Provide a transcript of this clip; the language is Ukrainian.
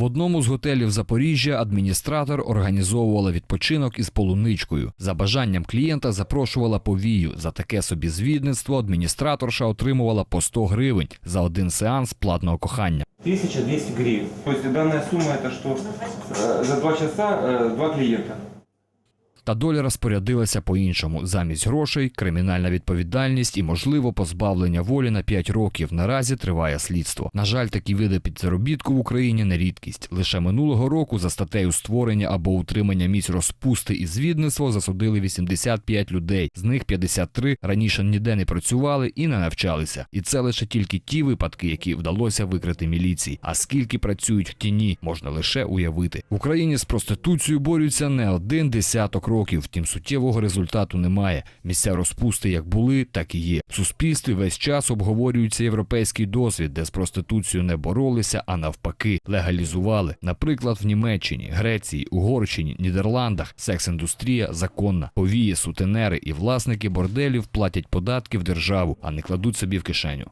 В одному з готелів Запоріжжя адміністратор організовувала відпочинок із полуничкою. За бажанням клієнта запрошувала повію. За таке собі звідництво адміністраторша отримувала по 100 гривень за один сеанс платного кохання. 1200 гривен. То есть данная сумма это что э, за два часа э, два клиента. Та доля розпорядилася по-іншому. Замість грошей кримінальна відповідальність і, можливо, позбавлення волі на 5 років. Наразі триває слідство. На жаль, такі види підзаробітку в Україні не рідкість. Лише минулого року за статтею створення або утримання місць розпусти і звідництво засудили 85 людей. З них 53 раніше ніде не працювали і не навчалися. І це лише тільки ті випадки, які вдалося викрити міліції. А скільки працюють в тіні, можна лише уявити. В Україні з проституцією борються не один десяток років. Втім, суттєвого результату немає. Місця розпусти як були, так і є. В суспільстві весь час обговорюється європейський досвід, де з проституцією не боролися, а навпаки легалізували. Наприклад, в Німеччині, Греції, Угорщині, Нідерландах секс-індустрія законна. Повії, сутенери і власники борделів платять податки в державу, а не кладуть собі в кишеню.